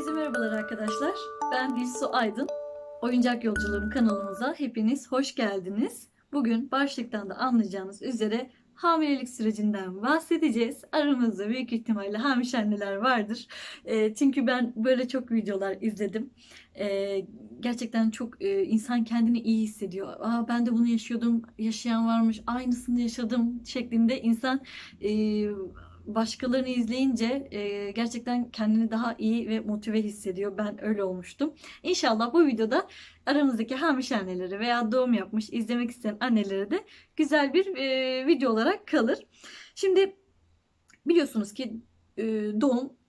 Herkese merhabalar arkadaşlar. Ben Dilsu Aydın. Oyuncak Yolculuğum kanalımıza hepiniz hoş geldiniz. Bugün başlıktan da anlayacağınız üzere hamilelik sürecinden bahsedeceğiz. Aramızda büyük ihtimalle hamiş anneler vardır. E, çünkü ben böyle çok videolar izledim. E, gerçekten çok e, insan kendini iyi hissediyor. Aa, ben de bunu yaşıyordum, yaşayan varmış, aynısını yaşadım şeklinde insan e, başkalarını izleyince e, gerçekten kendini daha iyi ve motive hissediyor. Ben öyle olmuştum. İnşallah bu videoda aramızdaki hamiş anneleri veya doğum yapmış izlemek isteyen annelere de güzel bir e, video olarak kalır. Şimdi biliyorsunuz ki e, doğum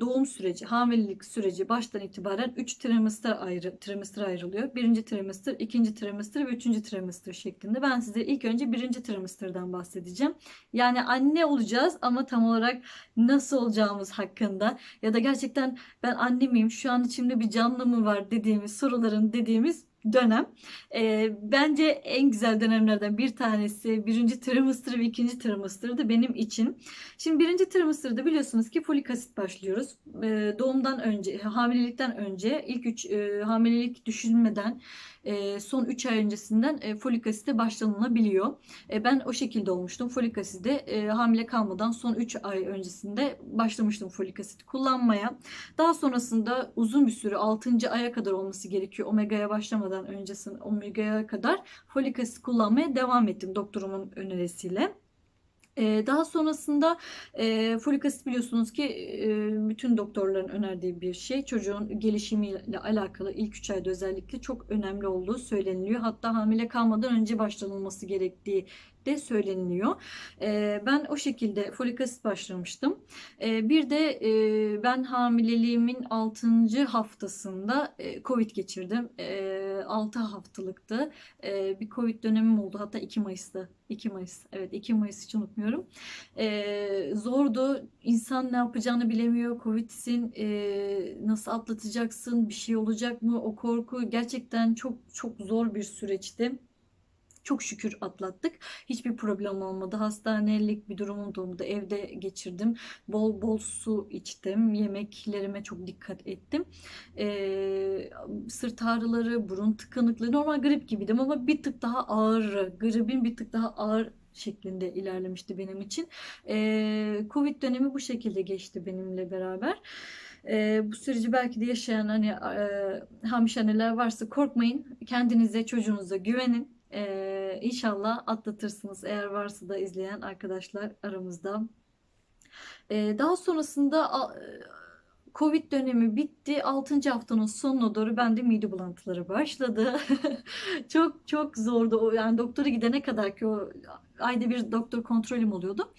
doğum süreci, hamilelik süreci baştan itibaren 3 trimester ayrı trimester ayrılıyor. Birinci trimester, ikinci trimester ve üçüncü trimester şeklinde. Ben size ilk önce birinci trimester'dan bahsedeceğim. Yani anne olacağız ama tam olarak nasıl olacağımız hakkında ya da gerçekten ben anne miyim, şu an içimde bir canlı mı var dediğimiz soruların dediğimiz dönem. E, bence en güzel dönemlerden bir tanesi birinci trimester ve ikinci trimester'dı benim için. Şimdi birinci trimester'da biliyorsunuz ki folik asit başlıyoruz. E, doğumdan önce, hamilelikten önce ilk üç e, hamilelik düşünmeden e, son 3 ay öncesinden e, folik asite başlanılabiliyor. E, ben o şekilde olmuştum. Folik aside e, hamile kalmadan son 3 ay öncesinde başlamıştım folik asit kullanmaya. Daha sonrasında uzun bir süre 6. aya kadar olması gerekiyor. Omega'ya başlamadan öncesinde omega'ya kadar folik asit kullanmaya devam ettim doktorumun önerisiyle. Ee, daha sonrasında e, folik asit biliyorsunuz ki e, bütün doktorların önerdiği bir şey. Çocuğun gelişimiyle alakalı ilk 3 ayda özellikle çok önemli olduğu söyleniliyor. Hatta hamile kalmadan önce başlanılması gerektiği de söyleniliyor. E, ben o şekilde folik asit başlamıştım. E, bir de e, ben hamileliğimin 6. haftasında e, Covid geçirdim. E, 6 haftalıktı. Bir Covid dönemim oldu. Hatta 2 Mayıs'ta. 2 Mayıs. Evet 2 Mayıs hiç unutmuyorum. E, zordu. İnsan ne yapacağını bilemiyor. Covid'sin. E, nasıl atlatacaksın? Bir şey olacak mı? O korku gerçekten çok çok zor bir süreçti. Çok şükür atlattık. Hiçbir problem olmadı. Hastanelik bir durumum olmadı. Evde geçirdim. Bol bol su içtim. Yemeklerime çok dikkat ettim. Ee, sırt ağrıları, burun tıkanıklığı normal grip gibiydim ama bir tık daha ağır. Gripin bir tık daha ağır şeklinde ilerlemişti benim için. Ee, Covid dönemi bu şekilde geçti benimle beraber. Ee, bu süreci belki de yaşayan hani e, hamileler varsa korkmayın. Kendinize, çocuğunuza güvenin ee, inşallah atlatırsınız eğer varsa da izleyen arkadaşlar aramızda. Ee, daha sonrasında Covid dönemi bitti. 6. haftanın sonuna doğru bende mide bulantıları başladı. çok çok zordu. Yani doktora gidene kadar ki o ayda bir doktor kontrolüm oluyordu.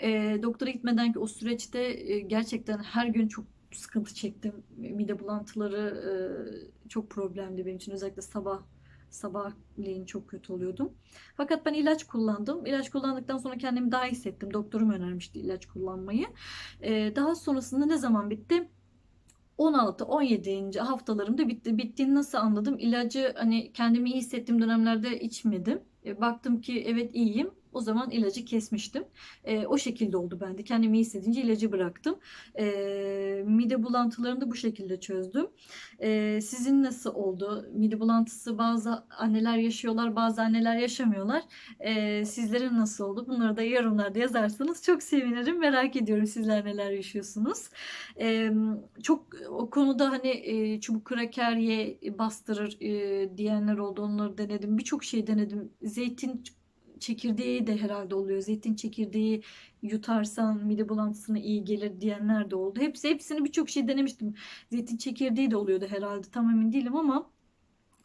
E, doktora gitmeden ki o süreçte e, gerçekten her gün çok sıkıntı çektim. Mide bulantıları e, çok problemdi benim için. Özellikle sabah Sabahleyin çok kötü oluyordum. Fakat ben ilaç kullandım. İlaç kullandıktan sonra kendimi daha iyi hissettim. Doktorum önermişti ilaç kullanmayı. Ee, daha sonrasında ne zaman bitti? 16-17. haftalarımda bitti. Bittiğini nasıl anladım? İlacı hani kendimi iyi hissettiğim dönemlerde içmedim. E, baktım ki evet iyiyim. O zaman ilacı kesmiştim. E, o şekilde oldu bende. Kendimi iyi hissedince ilacı bıraktım. E, mide bulantılarını da bu şekilde çözdüm. E, sizin nasıl oldu? Mide bulantısı bazı anneler yaşıyorlar, bazı anneler yaşamıyorlar. E, sizlerin nasıl oldu? Bunları da yorumlarda yazarsanız çok sevinirim. Merak ediyorum sizler neler yaşıyorsunuz. E, çok o konuda hani e, çubuk kraker bastırır e, diyenler oldu. Onları denedim. Birçok şey denedim. Zeytin çekirdeği de herhalde oluyor. Zeytin çekirdeği yutarsan mide bulantısına iyi gelir diyenler de oldu. Hepsi hepsini birçok şey denemiştim. Zeytin çekirdeği de oluyordu herhalde. Tam emin değilim ama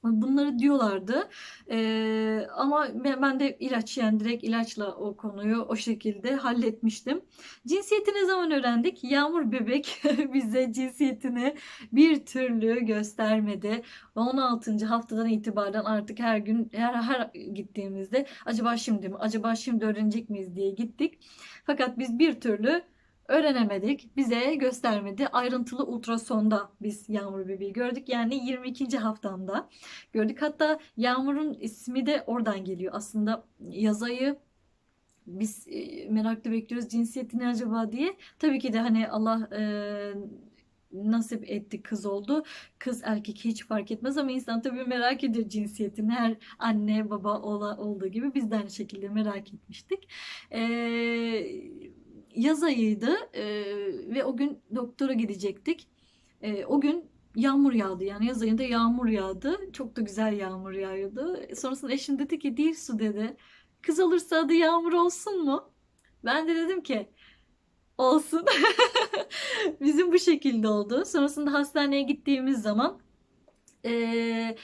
Bunları diyorlardı. Ee, ama ben de ilaç yani direkt ilaçla o konuyu o şekilde halletmiştim. Cinsiyeti ne zaman öğrendik? Yağmur bebek bize cinsiyetini bir türlü göstermedi. 16. haftadan itibaren artık her gün her, her gittiğimizde acaba şimdi mi acaba şimdi öğrenecek miyiz diye gittik. Fakat biz bir türlü öğrenemedik. Bize göstermedi. Ayrıntılı ultrasonda biz Yağmur bebeği gördük. Yani 22. haftamda gördük. Hatta Yağmur'un ismi de oradan geliyor. Aslında yazayı biz e, meraklı bekliyoruz cinsiyeti ne acaba diye. Tabii ki de hani Allah e, nasip etti kız oldu. Kız erkek hiç fark etmez ama insan tabii merak ediyor cinsiyetini. Her anne baba ola, olduğu gibi biz de aynı şekilde merak etmiştik. Ee, yaz ayıydı ee, ve o gün doktora gidecektik. Ee, o gün yağmur yağdı yani yaz ayında yağmur yağdı. Çok da güzel yağmur yağıyordu. Sonrasında eşim dedi ki değil su dedi. Kız olursa adı Yağmur olsun mu? Ben de dedim ki olsun. Bizim bu şekilde oldu. Sonrasında hastaneye gittiğimiz zaman eee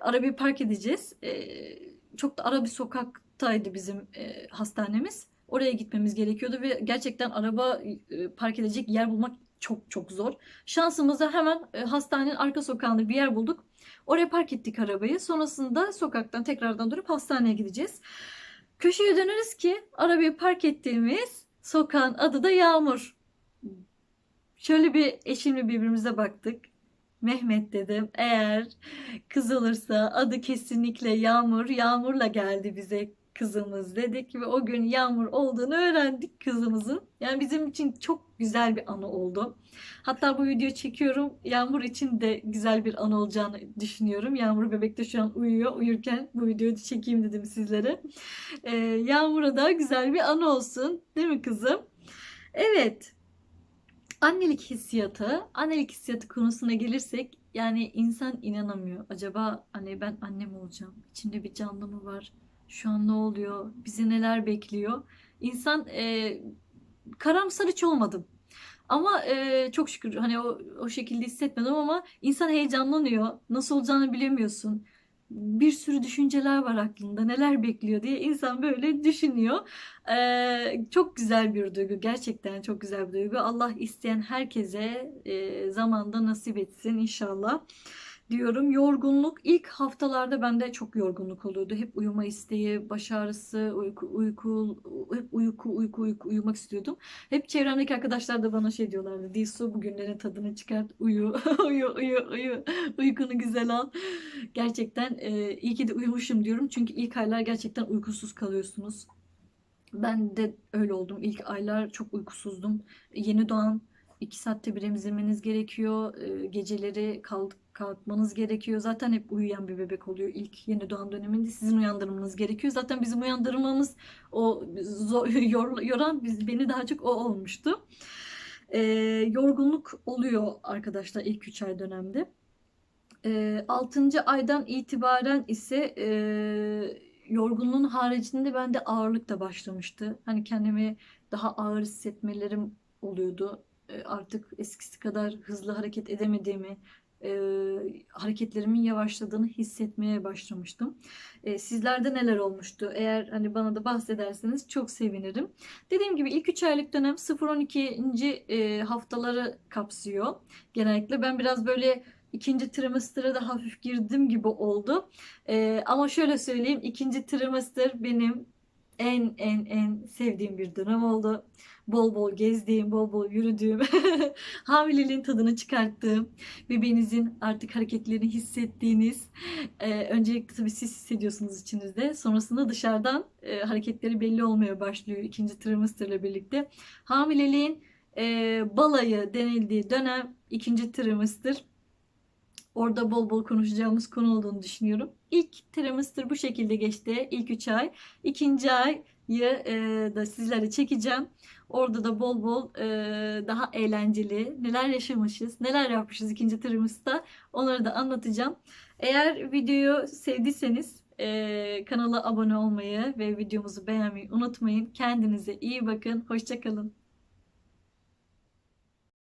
arabayı park edeceğiz. Eee, çok da ara bir sokaktaydı bizim eee, hastanemiz. Oraya gitmemiz gerekiyordu ve gerçekten araba e, park edecek yer bulmak çok çok zor. Şansımıza hemen e, hastanenin arka sokağında bir yer bulduk. Oraya park ettik arabayı. Sonrasında sokaktan tekrardan dönüp hastaneye gideceğiz. Köşeye döneriz ki arabayı park ettiğimiz sokağın adı da Yağmur. Şöyle bir eşimle birbirimize baktık. Mehmet dedim eğer kız olursa adı kesinlikle Yağmur. Yağmur'la geldi bize kızımız dedik ve o gün Yağmur olduğunu öğrendik kızımızın. Yani bizim için çok güzel bir anı oldu. Hatta bu videoyu çekiyorum. Yağmur için de güzel bir anı olacağını düşünüyorum. Yağmur bebek de şu an uyuyor. Uyurken bu videoyu çekeyim dedim sizlere. Ee, Yağmur'a da güzel bir anı olsun. Değil mi kızım? Evet. Annelik hissiyatı, annelik hissiyatı konusuna gelirsek yani insan inanamıyor. Acaba hani ben annem olacağım. İçimde bir canlı mı var? Şu an ne oluyor? Bizi neler bekliyor? İnsan e, karamsar hiç olmadım. Ama e, çok şükür hani o, o şekilde hissetmedim ama insan heyecanlanıyor. Nasıl olacağını bilemiyorsun. Bir sürü düşünceler var aklında. Neler bekliyor diye insan böyle düşünüyor. E, çok güzel bir duygu. Gerçekten çok güzel bir duygu. Allah isteyen herkese e, zamanda nasip etsin inşallah diyorum. Yorgunluk ilk haftalarda bende çok yorgunluk oluyordu. Hep uyuma isteği, baş ağrısı, uyku, uyku, hep uyku, uyku, uyku, uyumak istiyordum. Hep çevremdeki arkadaşlar da bana şey diyorlardı. Dilsu bugünlerin tadını çıkart, uyu, uyu, uyu, uyu, uykunu güzel al. Gerçekten e, iyi ki de uyumuşum diyorum. Çünkü ilk aylar gerçekten uykusuz kalıyorsunuz. Ben de öyle oldum. İlk aylar çok uykusuzdum. Yeni doğan iki saatte bir emzirmeniz gerekiyor. E, geceleri kalk, kalkmanız gerekiyor. Zaten hep uyuyan bir bebek oluyor ilk yeni doğan döneminde. Sizin uyandırmanız gerekiyor. Zaten bizim uyandırmamız o zor, yor, yoran biz, beni daha çok o olmuştu. E, yorgunluk oluyor arkadaşlar ilk 3 ay dönemde. E, 6. aydan itibaren ise e, yorgunluğun haricinde bende ağırlık da başlamıştı. Hani kendimi daha ağır hissetmelerim oluyordu. E, artık eskisi kadar hızlı hareket edemediğimi, e, hareketlerimin yavaşladığını hissetmeye başlamıştım. E, sizlerde neler olmuştu? Eğer hani bana da bahsederseniz çok sevinirim. Dediğim gibi ilk 3 aylık dönem 0-12. E, haftaları kapsıyor. Genellikle ben biraz böyle ikinci trimestere de hafif girdim gibi oldu. E, ama şöyle söyleyeyim ikinci trimester benim en en en sevdiğim bir dönem oldu. Bol bol gezdiğim, bol bol yürüdüğüm, hamileliğin tadını çıkarttığım, bebeğinizin artık hareketlerini hissettiğiniz, e, öncelikle tabii siz hissediyorsunuz içinizde. Sonrasında dışarıdan e, hareketleri belli olmaya başlıyor ikinci trimesterle birlikte. Hamileliğin e, balayı denildiği dönem ikinci trimester. Orada bol bol konuşacağımız konu olduğunu düşünüyorum. İlk trimester bu şekilde geçti. İlk 3 ay. İkinci ayı e, da sizlere çekeceğim. Orada da bol bol e, daha eğlenceli neler yaşamışız, neler yapmışız ikinci trimester onları da anlatacağım. Eğer videoyu sevdiyseniz e, kanala abone olmayı ve videomuzu beğenmeyi unutmayın. Kendinize iyi bakın. Hoşçakalın.